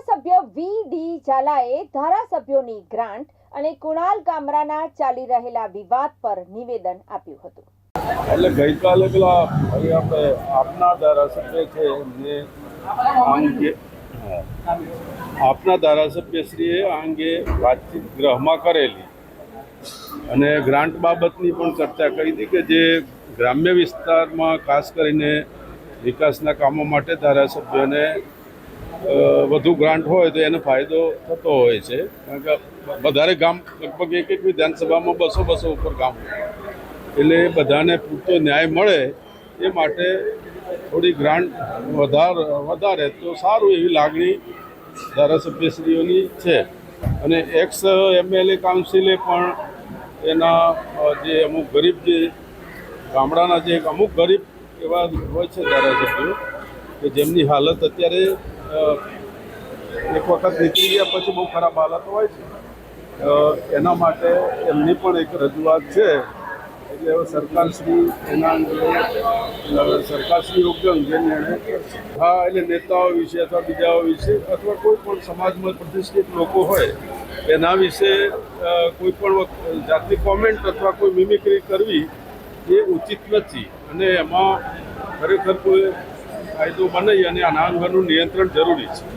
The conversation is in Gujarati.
ધારાસભ્ય વી ડી ઝાલાએ ધારાસભ્યોની ગ્રાન્ટ અને કુણાલ કામરાના ચાલી રહેલા વિવાદ પર નિવેદન આપ્યું હતું એટલે ગઈકાલે પેલા આપણે આપના ધારાસભ્ય છે એમને આ અંગે. આપના ધારાસભ્યશ્રીએ આ અંગે વાતચીત ગ્રહમાં કરેલી અને ગ્રાન્ટ બાબતની પણ ચર્ચા કરી હતી કે જે ગ્રામ્ય વિસ્તારમાં ખાસ કરીને વિકાસના કામો માટે ધારાસભ્યોને વધુ ગ્રાન્ટ હોય તો એને ફાયદો થતો હોય છે. કારણ કે વધારે ગામ લગભગ એક એક વિધાનસભામાં બસો બસો ઉપર ગામ એટલે બધાને પૂરતો ન્યાય મળે એ માટે થોડી ગ્રાન્ટ વધારે વધારે તો સારું એવી લાગણી ધારાસભ્યશ્રીઓની છે. અને એક્સ એમએલએ કાઉન્સિલે પણ એના જે અમુક ગરીબ જે ગામડાના જે અમુક ગરીબ એવા હોય છે ધારાસભ્યો, કે જેમની હાલત અત્યારે એક વખત નીકળી ગયા પછી બહુ ખરાબ હાલત હોય છે. એના માટે એમની પણ એક રજૂઆત છે. એટલે સરકારશ્રી એના અંગે સરકારશ્રી યોગ્ય અંગે નિર્ણય કરશે હા, એટલે નેતાઓ વિશે અથવા બીજાઓ વિશે અથવા કોઈ પણ સમાજમાં પ્રતિષ્ઠિત લોકો હોય, એના વિશે કોઈ પણ જાતની કોમેન્ટ અથવા કોઈ મિમિક્રી કરવી એ ઉચિત નથી. અને એમાં ખરેખર કોઈ કાયદો બનાવી અને આના નાનગરનું નિયંત્રણ જરૂરી છે.